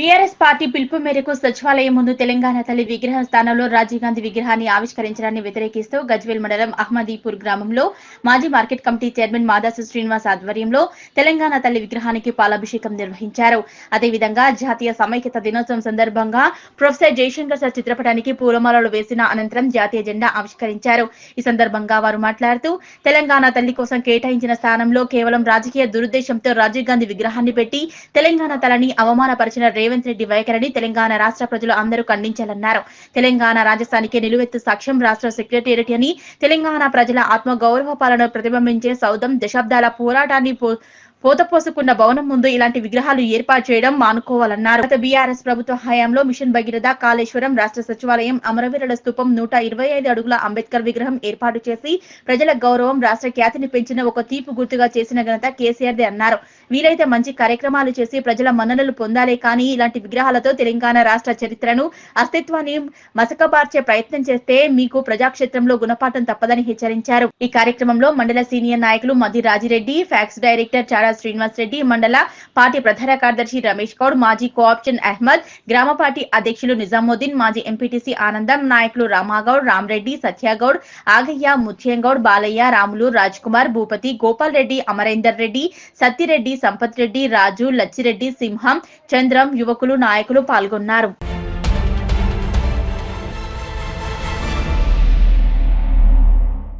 BRS party పిలుపు మేరకు సచివాలయం ముందు తెలంగాణ తల్లి విగ్రహం స్థానంలో రాజీవ్ గాంధీ విగ్రహాన్ని ఆవిష్కరించడాన్ని వ్యతిరేకిస్తూ గజ్వేల్ మండలం అహ్మదీపూర్ గ్రామంలో మాజీ market committee chairman Madasu Srinivas ఆధ్వర్యంలో తెలంగాణ తల్లి విగ్రహానికి పాలాభిషేకం నిర్వహించారు. అదేవిధంగా జాతీయ సమైక్యత దినోత్సవం సందర్భంగా ప్రొఫెసర్ జయశంకర్ సార్ చిత్రపటానికి పూలమాలలు వేసిన అనంతరం జాతీయ జెండా ఆవిష్కరించారు. ఈ సందర్భంగా వారు మాట్లాడుతూ తెలంగాణ తల్లి కోసం కేటాయించిన స్థానంలో కేవలం రాజకీయ దురుద్దేశంతో రాజీవ్ గాంధీ విగ్రహాన్ని పెట్టి తెలంగాణ తలని అవమానపరిచిన రేవంత్ రెడ్డి వైఖరిని తెలంగాణ రాష్ట్ర ప్రజలు అందరూ ఖండించాలన్నారు. తెలంగాణ రాజస్థానికి నిలువెత్తు సాక్ష్యం రాష్ట్ర సెక్రటేరియట్ అని తెలంగాణ ప్రజల ఆత్మ గౌరవ పాలన ప్రతిబింబించే సౌధం దశాబ్దాల పోరాటాన్ని పోతపోసుకున్న భవనం ముందు ఇలాంటి విగ్రహాలు ఏర్పాటు చేయడం మానుకోవాలన్నారు. గత బీఆర్ఎస్ ప్రభుత్వ హయాంలో మిషన్ భగీరథ కాళేశ్వరం రాష్ట్ర సచివాలయం అమరవీరుల స్థూపం నూట ఇరవై ఐదు అడుగుల అంబేద్కర్ విగ్రహం ఏర్పాటు చేసి ప్రజల గౌరవం రాష్ట్ర ఖ్యాతిని పెంచిన ఒక తీర్పు గుర్తుగా చేసిన ఘనత కేసీఆర్దే అన్నారు. వీలైతే మంచి కార్యక్రమాలు చేసి ప్రజల మన్ననలు పొందాలే కానీ ఇలాంటి విగ్రహాలతో తెలంగాణ రాష్ట్ర చరిత్రను అస్తిత్వాన్ని మసకబార్చే ప్రయత్నం చేస్తే మీకు ప్రజాక్షేత్రంలో గుణపాఠం తప్పదని హెచ్చరించారు. ఈ కార్యక్రమంలో మండల సీనియర్ నాయకులు మది రాజిరెడ్డి ఫ్యాక్స్ డైరెక్టర్ చాడా శ్రీనివాస్ రెడ్డి మండల పార్టీ ప్రధాన కార్యదర్శి రమేష్ గౌడ్ మాజీ కోఆప్షన్ అహ్మద్ గ్రామ పార్టీ అధ్యక్షులు నిజాముద్దీన్ మాజీ ఎంపీటీసీ ఆనందం నాయకులు రామాగౌడ్ రామరెడ్డి సత్యాగౌడ్ ఆగయ్య ముత్యంగౌడ్ బాలయ్య రాములు రాజ్ కుమార్ భూపతి గోపాల్ రెడ్డి అమరేందర్ రెడ్డి సత్తిరెడ్డి సంపత్ రెడ్డి రాజు లచ్చిరెడ్డి సింహం చంద్రం యువకులు నాయకులు పాల్గొన్నారు.